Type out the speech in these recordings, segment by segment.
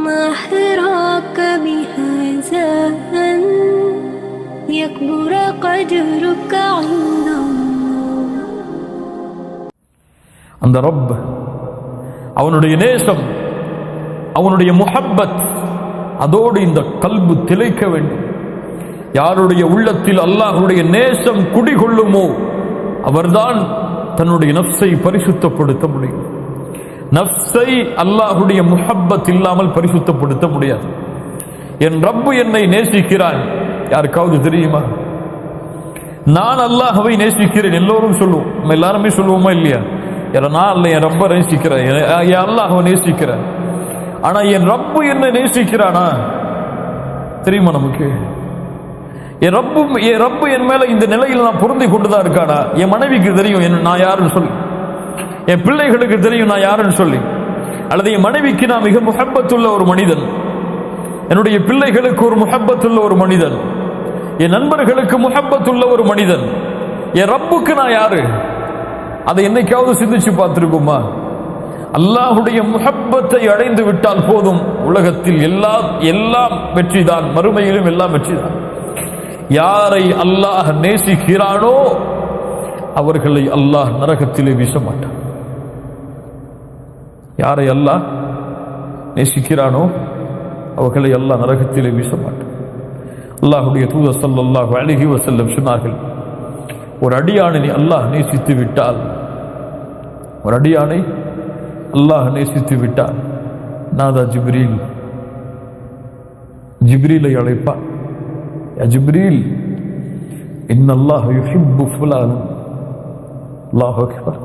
ما حراك بهذا أن يكبر قدرك عند الله அந்த ரப் அவனுடைய நேசம் அவனுடைய முஹப்பத் அதோடு இந்த கல்பு திளைக்க வேண்டும் யாருடைய உள்ளத்தில் அல்லாஹ்வுடைய நேசம் குடிகொள்ளுமோ அவர்தான் தன்னுடைய நஃப்ஸை பரிசுத்தப்படுத்த முடியும் நஃப்சை அல்லாஹுடைய முஹப்பத் இல்லாமல் பரிசுத்தப்படுத்த முடியாது. என் ரப்பு என்னை நேசிக்கிறான். யாருக்காவது தெரியுமா? நான் அல்லாஹவை நேசிக்கிறேன் எல்லோரும் சொல்லுவோம். நம்ம எல்லாருமே சொல்லுவோமா இல்லையா? யார நான் அல்ல என் ரப்ப நேசிக்கிறேன். என் அல்லாஹவை நேசிக்கிறேன். ஆனால் என் ரப்பு என்ன நேசிக்கிறானா? தெரியுமா நமக்கு? என் ரப்பு என் ரப்பு என் மேலே இந்த நிலையில் நான் பொருந்தி கொண்டுதான் இருக்கானா? என் மனைவிக்கு தெரியும் என் நான் யாருன்னு சொல்லி. என் பிள்ளைகளுக்கு தெரியும் நான் யாருன்னு சொல்லி. அல்லது என் மனைவிக்கு நான் மிக முகப்பத்துள்ள ஒரு மனிதன். என்னுடைய பிள்ளைகளுக்கு ஒரு முகப்பத்துள்ள ஒரு மனிதன். என் நண்பர்களுக்கு முகப்பத்துள்ள ஒரு மனிதன். என் ரப்புக்கு நான் யாரு? அதை என்னைக்காவது சிந்திச்சு பார்த்துருக்குமா? அல்லாஹுடைய முகப்பத்தை அடைந்து விட்டால் போதும். உலகத்தில் எல்லா எல்லாம் வெற்றிதான். மறுமையிலும் எல்லாம் வெற்றிதான். யாரை அல்லாஹ் நேசிக்கிறானோ அவர்களை அல்லாஹ் நரகத்திலே வீச மாட்டான். யாரை அல்லாஹ் நேசிக்கிறானோ அவர்களை அல்லாஹ் நரகத்திலே வீச மாட்டான் அல்லாஹுடைய தூதர் ஸல்லல்லாஹு அழகி வஸல்லம் சொன்னார்கள் ஒரு அடியானை அல்லாஹ் நேசித்து விட்டால் ஒரு அடியானை அல்லாஹ் நேசித்து விட்டால் நாதா ஜிப்ரீல் ஜிப்ரீலை அழைப்பான். யா ஜிப்ரீல் இன்னல்லாஹ் யுஹிப்பு ஃபுலான். அல்லாஹ் அக்பர்.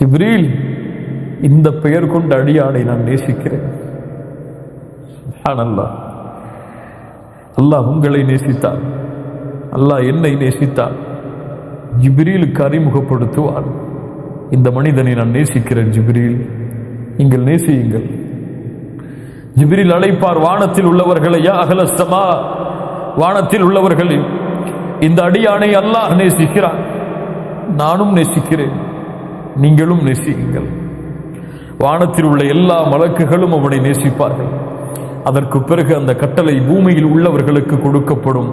ஜிப்ரீல் இந்த பெயர் கொண்ட அடியானை நான் நேசிக்கிறேன். சுப்ஹானல்லாஹ். அல்லாஹ் உங்களை நேசித்தான். அல்லாஹ் என்னை நேசித்தான். ஜிப்ரீலுக்கு அறிமுகப்படுத்துவான். இந்த மனிதனை நான் நேசிக்கிறேன் ஜிப்ரீல். நீங்கள் நேசியுங்கள். ஜிப்ரில் அழைப்பார் வானத்தில் உள்ளவர்களை யா அகலஸ்தமா? வானத்தில் உள்ளவர்களை இந்த அடியானை அல்லாஹ் நேசிக்கிறான். நானும் நேசிக்கிறேன். நீங்களும் நேசியுங்கள். வானத்தில் உள்ள எல்லா மலக்குகளும் அவனை நேசிப்பார்கள். அதற்கு பிறகு அந்த கட்டளை பூமியில் உள்ளவர்களுக்கு கொடுக்கப்படும்.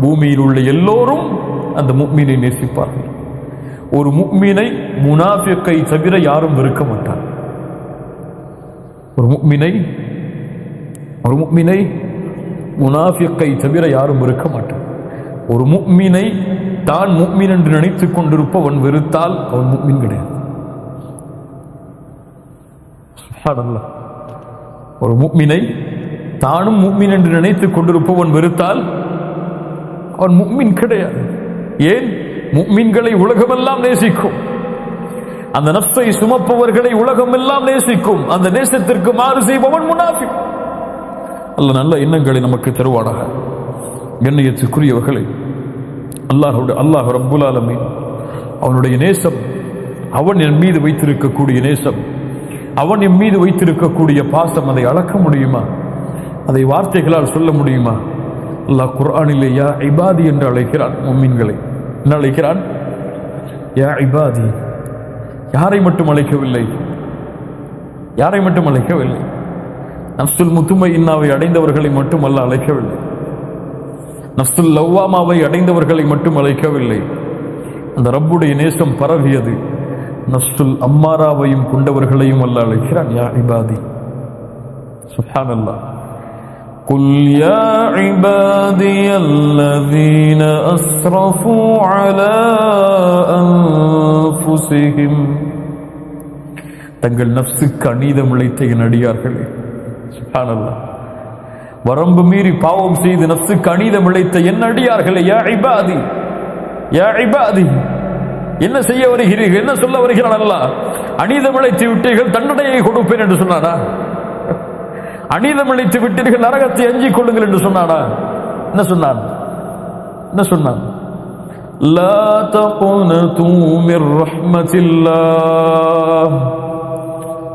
பூமியில் உள்ள எல்லோரும் அந்த முக்மீனை நேசிப்பார்கள். ஒரு முக்மீனை முனாஃபிக்கை தவிர யாரும் வெறுக்க மாட்டார். ஒரு முக்மினை ஒரு முக்மினை முனாஃபிக்கை தவிர யாரும் வெறுக்க மாட்டார். ஒரு முக்மினை தான் முக்மின் என்று நினைத்துக் கொண்டிருப்பவன் வெறுத்தால் அவன் முக்மின் கிடையாது. சுப்ஹானல்லாஹ். ஒரு முக்மினை தானும் முக்மின் என்று நினைத்துக் கொண்டிருப்பவன் வெறுத்தால் அவன் முக்மின் கிடையாது. ஏன்? முக்மின்களை உலகமெல்லாம் நேசிக்கும். அந்த நஷ்டை சுமப்பவர்களை உலகமெல்லாம் நேசிக்கும். அந்த நேசத்திற்கு மாறு செய்பவன் முனாஃபி அல்ல நல்ல எண்ணங்களை நமக்கு தருவானாக. கண்ணியத்துக்குரியவர்களை அல்லாஹோட அல்லாஹ் ரப்புல் அவனுடைய நேசம் அவன் என் மீது வைத்திருக்கக்கூடிய நேசம். அவன் என் மீது வைத்திருக்கக்கூடிய பாசம் அதை அளக்க முடியுமா? அதை வார்த்தைகளால் சொல்ல முடியுமா? அல்லாஹ் குர்ஆனிலே யா இபாதி என்று அழைக்கிறான் மும்மின்களை. என்ன அழைக்கிறான்? யா இபாதி. யாரை மட்டும் அழைக்கவில்லை? யாரை மட்டும் அழைக்கவில்லை? நஃப்சுல் முத்துமை இன்னாவை அடைந்தவர்களை மட்டும் அல்ல அழைக்கவில்லை. நஃப்சுல் லவ்வாமாவை அடைந்தவர்களை மட்டும் அழைக்கவில்லை. அந்த ரப்புடைய நேசம் பரவியது. நஃப்சுல் அம்மாராவையும் கொண்டவர்களையும் அல்ல அழைக்கிறான் யா இபாதி சுப்ஹானல்லாஹ் قل يا عبادي الذين أسرفوا على أنفسهم தங்கள் நஃப்சுக்கு அநீதம் இழைத்த என் அடியார்களே சுப்ஹானல்லாஹ் வரம்பு மீறி பாவம் செய்து நஃப்சுக்கு அநீதம் இழைத்த என் அடியார்களே யா இபாதி யா இபாதி என்ன செய்ய வருகிறீர்கள் என்ன சொல்ல வருகிறான் அல்லாஹ் அநீதம் இழைத்து விட்டீர்கள் தண்டனையை கொடுப்பேன் என்று சொன்னானா அநீதம் இழைத்து விட்டீர்கள் நரகத்தை அஞ்சிக் கொள்ளுங்கள் என்று சொன்னானா என்ன சொன்னான் என்ன சொன்னான் لا تقنطوا من رحمة الله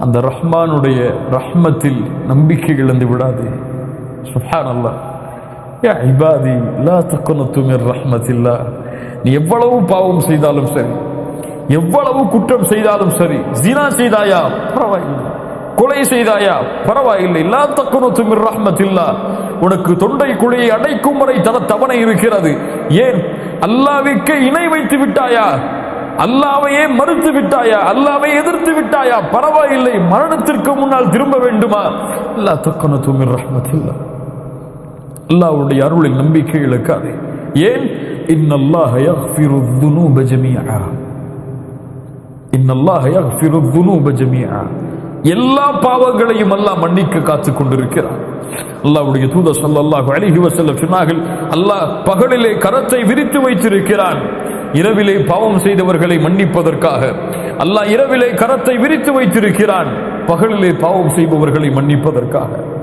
அந்த ரஹ்மானுடைய ரஹ்மத்தில் நம்பிக்கை இழந்து விடாதே சுப்ஹான் அல்லாஹ் யா இபாதி லா தக்குனத்து மிர் ரஹ்மத்தில்லா நீ எவ்வளவு பாவம் செய்தாலும் சரி எவ்வளவு குற்றம் செய்தாலும் சரி ஜீனா செய்தாயா? பரவாயில்லை. கொலை செய்தாயா? பரவாயில்லை. இல்லா தக்குனத்து மிர் ரஹ்மத்தில்லா. உனக்கு தொண்டை குழியை அடைக்கும் வரை தர தவணை இருக்கிறது. ஏன்? அல்லாவிற்கு இணை வைத்து விட்டாயா? அல்லாவையே மறுத்து விட்டாயா? அல்லாவை எதிர்த்து விட்டாயா? பரவாயில்லை. மரணத்திற்கு முன்னால் திரும்ப வேண்டுமா? லா தக்குனத்து மிர் ரஹ்மத்தில்லா. அல்லாஹ்வுடைய அருளில் நம்பிக்கை இழக்காதே. ஏன்? இன்னல்லாஹ யக்ஃபிரு துனூப ஜமீஆ. இன்னல்லாஹ யக்ஃபிரு துனூப ஜமீஆ. எல்லா பாவங்களையும் அல்லாஹ் மன்னிக்க காத்துக் கொண்டிருக்கிறார் அல்லாவுடைய தூத சல்லாஹு அலிஹி வசல்ல சொன்னார்கள் அல்லாஹ் பகலிலே கரத்தை விரித்து வைத்திருக்கிறான். இரவிலே பாவம் செய்தவர்களை மன்னிப்பதற்காக. அல்லாஹ் இரவிலே கரத்தை விரித்து வைத்திருக்கிறான். பகலிலே பாவம் செய்பவர்களை மன்னிப்பதற்காக.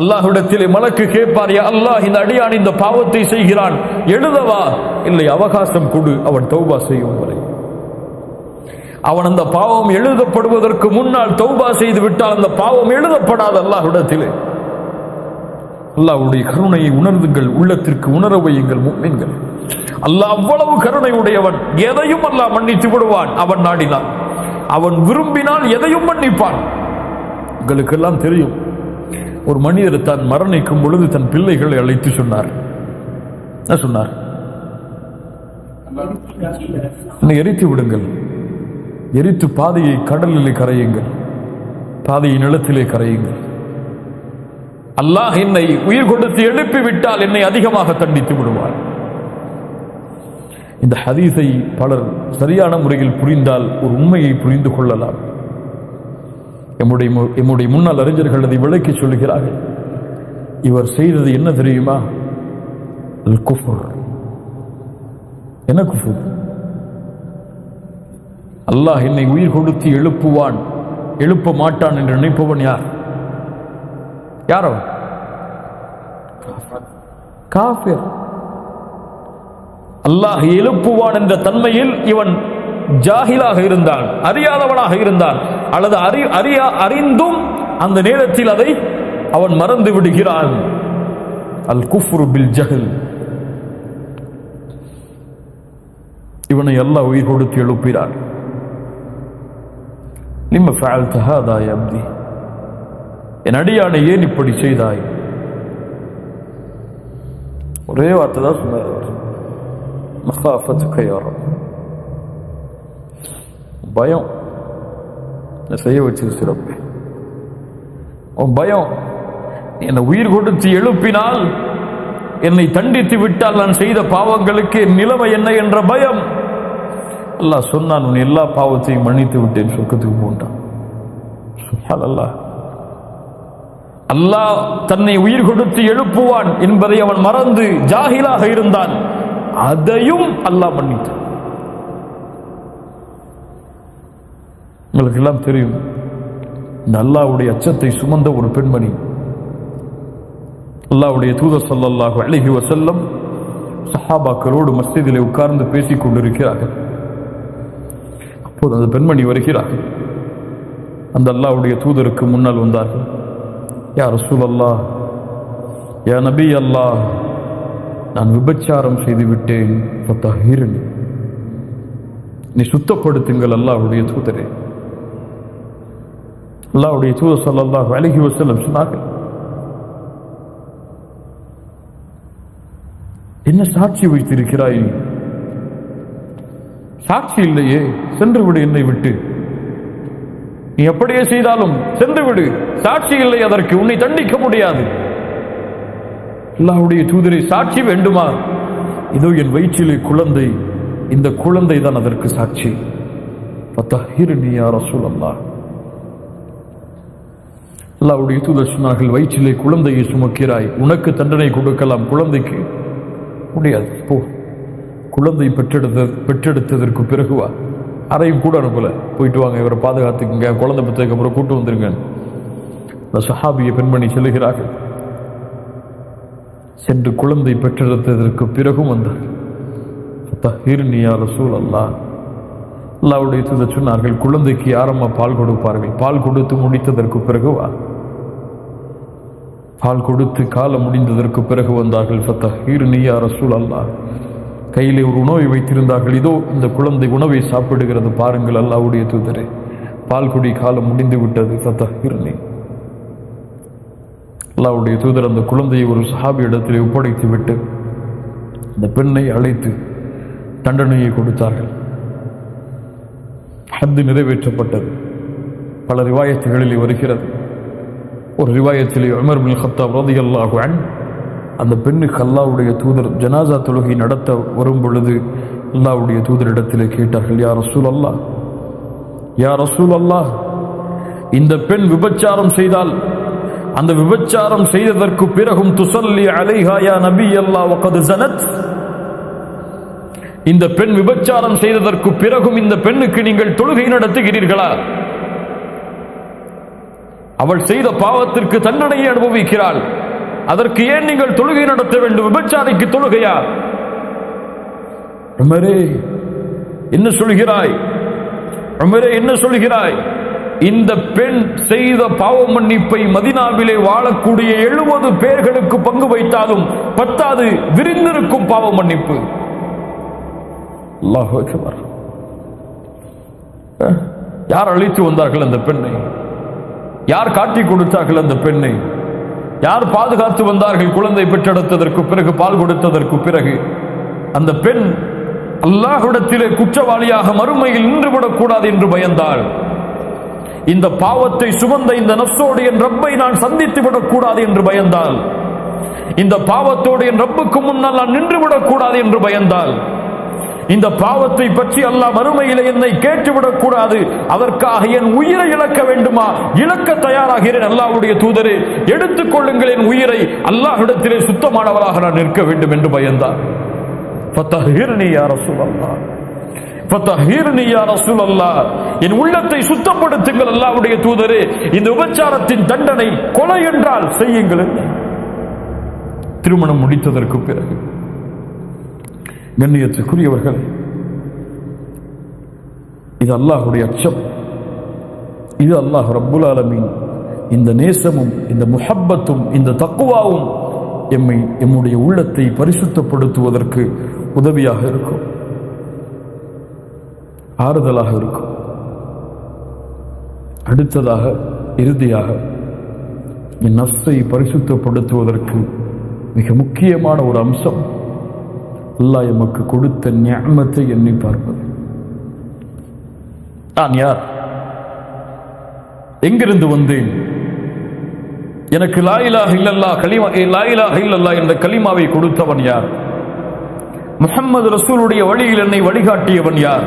அல்லாஹுடத்திலே மலக்கு கேட்பார் அல்லாஹ் இந்த அடியான் இந்த பாவத்தை செய்கிறான். எழுதவா? இல்லை அவகாசம் கொடு அவன் தௌபா செய்யும் வரை. அவன் அந்த பாவம் எழுதப்படுவதற்கு முன்னால் தௌபா செய்து விட்டால் அந்த பாவம் எழுதப்படாது அல்லாஹ்விடத்திலே. அல்லாஹ்வுடைய கருணையை உணர்ந்துங்கள் உள்ளத்திற்கு உணர வையுங்கள் முக்மீன்கள். அல்லாஹ் அவ்வளவு கருணை உடையவன் எதையும் அல்லாஹ் மன்னித்து விடுவான் அவன் நாடினான். அவன் விரும்பினால் எதையும் மன்னிப்பான். உங்களுக்கெல்லாம் தெரியும் ஒரு மனிதர் தான் மரணிக்கும் பொழுது தன் பிள்ளைகளை அழைத்து சொன்னார். என்ன சொன்னார்? என்னை எரித்து விடுங்கள். எரித்து பாதையை கடலிலே கரையுங்கள். பாதையை நிலத்திலே கரையுங்கள். அல்லாஹ் என்னை உயிர் கொடுத்து எழுப்பி விட்டால் என்னை அதிகமாக தண்டித்து விடுவார். இந்த ஹதீஸை பலர் சரியான முறையில் புரிந்தால் ஒரு உண்மையை புரிந்து கொள்ளலாம். எம்முடைய எம்முடைய முன்னாள் அறிஞர்கள் அதை விளக்கி சொல்கிறார்கள் இவர் செய்தது என்ன தெரியுமா? குஃபுர். என்ன குஃபுர்? அல்லாஹ் என்னை உயிர் கொடுத்து எழுப்புவான் எழுப்ப மாட்டான் என்று நினைப்பவன் யார்? யாரோ காஃபிர். அல்லாஹ் எழுப்புவான் என்ற தன்மையில் இவன் ஜாகிலாக இருந்தான் அறியாதவனாக இருந்தான் அல்லது அறி அறியா அறிந்தும் அந்த நேரத்தில் அதை அவன் மறந்து விடுகிறான். அல் குஃப்ரு பில் ஜஹல். இவனை எல்லாம் உயிர் கொடுத்து எழுப்பினான். நிம்ம ஃபேல் தகாதாய் அப்தி. என் அடியானை ஏன் இப்படி செய்தாய்? ஒரே வார்த்தை தான் சொன்னார். அவர். கையாரம் பயம். செய்ய வச்சு சிறப்பு. உன் பயம் என்னை உயிர் கொடுத்து எழுப்பினால் என்னை தண்டித்து விட்டால் நான் செய்த பாவங்களுக்கு நிலைமை என்ன என்ற பயம். அல்லாஹ் சொன்னான் உன் எல்லா பாவத்தையும் மன்னித்து விட்டேன் சொர்க்கத்துக்கு போன்றான் சுப்ஹானல்லாஹ் அல்லாஹ் தன்னை உயிர் கொடுத்து எழுப்புவான் என்பதை அவன் மறந்து ஜாகிலாக இருந்தான். அதையும் அல்லாஹ் மன்னித்தான். உங்களுக்கெல்லாம் தெரியும். இந்த அச்சத்தை சுமந்த ஒரு பெண்மணி. அல்லாவுடைய தூதர் ஸல்லல்லாஹு அழகி வசல்லம் சஹாபாக்களோடு மஸ்ஜிதிலே உட்கார்ந்து பேசிக் கொண்டிருக்கிறார்கள். அப்போது அந்த பெண்மணி வருகிறார்கள். அந்த அல்லாவுடைய தூதருக்கு முன்னால் வந்தார்கள். அசு அல்லா யா நபி அல்லாஹ் நான் விபச்சாரம் செய்து விட்டேன். நீ சுத்தப்படுத்துங்கள் அல்லாவுடைய தூதரே. அல்லாவுடைய தூதர் ஸல்லல்லாஹு அலைஹி வஸல்லம் சொன்னார்கள். என்ன சாட்சி வைத்திருக்கிறாய்? சாட்சி இல்லையே சென்று விடு என்னை விட்டு. நீ எப்படியே செய்தாலும் சென்று விடு சாட்சி இல்லை அதற்கு உன்னை தண்டிக்க முடியாது. அல்லாவுடைய தூதரை சாட்சி வேண்டுமா? இதோ என் வயிற்றிலே குழந்தை இந்த குழந்தை தான் அதற்கு சாட்சி. நீ யார ரசூலல்லாஹ். அல்லாவுடைய தூதர் சொன்னார்கள் வயிற்றிலே குழந்தையை சுமக்கிறாய் உனக்கு தண்டனை கொடுக்கலாம் குழந்தைக்கு முடியாது போ. குழந்தை பெற்றெடுத்த பெற்றெடுத்ததற்கு பிறகு வா. அறையும் கூட அனுப்பல. போயிட்டு வாங்க இவரை பாதுகாத்துக்குங்க குழந்தை பெற்றதுக்கு அப்புறம் கூட்டு வந்துருங்க இந்த சஹாபிய பெண்மணி செல்லுகிறார்கள் சென்று குழந்தை பெற்றெடுத்ததற்கு பிறகும் வந்தார் தஹிர்னியா ரசூல் அல்லா அல்லாவுடைய சொன்னார்கள் குழந்தைக்கு யாரம்மா பால் கொடுப்பார்கள்? பால் கொடுத்து முடித்ததற்கு பிறகு வா. பால் கொடுத்து காலம் முடிந்ததற்கு பிறகு வந்தார்கள். ஃபத்தஹீர்னியா ரசூல் அல்லாஹ் கையிலே ஒரு உணவை வைத்திருந்தார்கள். இதோ இந்த குழந்தை உணவை சாப்பிடுகிறது. பாருங்கள் அல்லாவுடைய தூதரே. பால் குடி காலம் முடிந்து விட்டது. ஃபத்தஹிர்னி அல்லாவுடைய தூதர் அந்த குழந்தையை ஒரு சஹாபி இடத்திலே ஒப்படைத்து விட்டு அந்த பெண்ணை அழைத்து தண்டனையை கொடுத்தார்கள். ஹத்து நிறைவேற்றப்பட்டது. பல ரிவாயத்துகளில் வருகிறது. ஒரு ரிவாயத்திலே Umar bin Khattab Rati an அந்த பெண்ணுக்கு அல்லாவுடைய தூதர் ஜனாசா தொழுகை நடத்த வரும் பொழுது அல்லாவுடைய தூதரிடத்திலே கேட்டார்கள் யார் ரசூல் அல்லாஹ் யார் ரசூல் அல்லாஹ் இந்த பெண் விபச்சாரம் செய்தால் அந்த விபச்சாரம் செய்ததற்கு பிறகும் துசல்லி அலைஹாயா நபி அல்லாஹ் வகது ஜனத் இந்த பெண் விபச்சாரம் செய்ததற்கு பிறகும் இந்த பெண்ணுக்கு நீங்கள் தொழுகை நடத்துகிறீர்களா? அவள் செய்த பாவத்திற்கு தண்டனையை அனுபவிக்கிறாள். அதற்கு ஏன் நீங்கள் தொழுகை நடத்த வேண்டும்? விபச்சாரிக்கு தொழுகையா? உமரே என்ன சொல்கிறாய்? உமரே என்ன சொல்கிறாய்? இந்த பெண் செய்த பாவ மன்னிப்பை மதினாவிலே வாழக்கூடிய எழுபது பேர்களுக்கு பங்கு வைத்தாலும் பத்தாது விரிந்திருக்கும் பாவ மன்னிப்பு. யார் அழைத்து வந்தார்கள் அந்த பெண்ணை? யார் காட்டி கொடுத்தார்கள் அந்த பெண்ணை? யார் பாதுகாத்து வந்தார்கள் குழந்தை பெற்றெடுத்ததற்கு பிறகு பால் கொடுத்ததற்கு பிறகு? அந்த பெண் அல்லாஹுடத்திலே குற்றவாளியாக மறுமையில் நின்றுவிடக் கூடாது என்று பயந்தாள். இந்த பாவத்தை சுமந்த இந்த நப்சோடு என் ரப்பை நான் சந்தித்து விடக்கூடாது என்று பயந்தாள். இந்த பாவத்தோடு என் ரப்புக்கு முன்னால் நான் நின்று விடக்கூடாது என்று பயந்தாள். இந்த பாவத்தை பற்றி அல்லாஹ் மறுமையிலே என்னை கேட்டுவிடக் கூடாது. அதற்காக என் உயிரை இழக்க வேண்டுமா? இழக்க தயாராகிறேன் அல்லாஹ்வுடைய தூதரே. எடுத்துக்கொள்ளுங்கள் என் உயிரை. அல்லாஹ்விடத்திலே சுத்தமானவராக நான் நிற்க வேண்டும் என்று பயந்தார். ஃபத்தஹிர்னி யா ரசூலல்லாஹ். என் உள்ளத்தை சுத்தப்படுத்துங்கள் அல்லாவுடைய தூதரே. இந்த உபச்சாரத்தின் தண்டனை கொலை என்றால் செய்யுங்கள் திருமணம் முடித்ததற்கு பிறகு. கண்ணியத்துக்குரியவர்கள். இது அல்லாஹுடைய அச்சம். இது அல்லாஹ் ரப்புல் ஆலமீன். இந்த நேசமும் இந்த முஹப்பத்தும் இந்த தக்குவாவும் எம்மை எம்முடைய உள்ளத்தை பரிசுத்தப்படுத்துவதற்கு உதவியாக இருக்கும். ஆறுதலாக இருக்கும். அடுத்ததாக இறுதியாக என் நஃப்ஸை பரிசுத்தப்படுத்துவதற்கு மிக முக்கியமான ஒரு அம்சம். அல்லாஹ் எமக்கு கொடுத்த ஞாமத்தை எண்ணி பார்ப்பது. நான் யார்? எங்கிருந்து வந்தேன்? எனக்கு லாயிலாக இல்லல்லா கலிமா லாயிலாக இல்லல்லா என்ற கலிமாவை கொடுத்தவன் யார்? முஹம்மது ரசூலுடைய வழியில் என்னை வழிகாட்டியவன் யார்?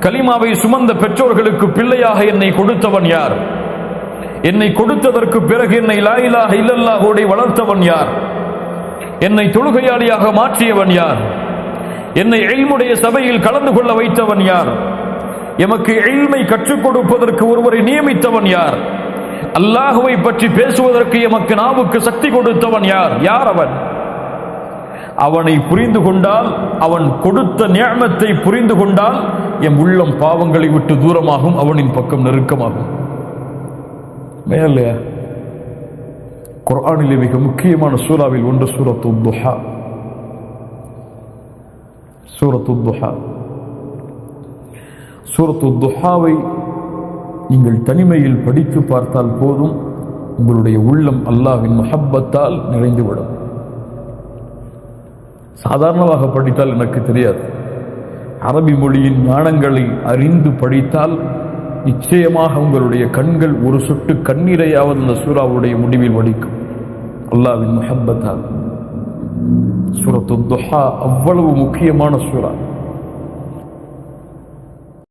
கலிமாவை சுமந்த பெற்றோர்களுக்கு பிள்ளையாக என்னை கொடுத்தவன் யார்? என்னை கொடுத்ததற்கு பிறகு என்னை லாயிலாக இல்லல்லாஹோடை வளர்த்தவன் யார்? என்னை தொழுகையாளியாக மாற்றியவன் யார்? என்னை எல்முடைய சபையில் கலந்து கொள்ள வைத்தவன் யார்? எமக்கு எல்மை கற்றுக் கொடுப்பதற்கு ஒருவரை நியமித்தவன் யார்? அல்லாஹுவை பற்றி பேசுவதற்கு எமக்கு நாவுக்கு சக்தி கொடுத்தவன் யார்? யார் அவன்? அவனை புரிந்து கொண்டால் அவன் கொடுத்த நியமத்தை புரிந்து கொண்டால் எம் உள்ளம் பாவங்களை விட்டு தூரமாகும் அவனின் பக்கம் நெருக்கமாகும். மேலையா குரானிலே மிக முக்கியமான சூறாவில் ஒன்று சூரத்து துஹா. சூரத்து துஹா. சூரத்து துஹாவை நீங்கள் தனிமையில் படித்து பார்த்தால் போதும். உங்களுடைய உள்ளம் அல்லாஹ்வின் மஹப்பத்தால் நிறைந்துவிடும். சாதாரணமாக படித்தால் எனக்கு தெரியாது. அரபி மொழியின் ஞானங்களை அறிந்து படித்தால் நிச்சயமாக உங்களுடைய கண்கள் ஒரு சொட்டு கண்ணீரையாவது அந்த சூறாவுடைய முடிவில் வடிக்கும். அல்லாவின் முஹப்பத்தால் சூரத்து துஹா அவ்வளவு முக்கியமான சூறா.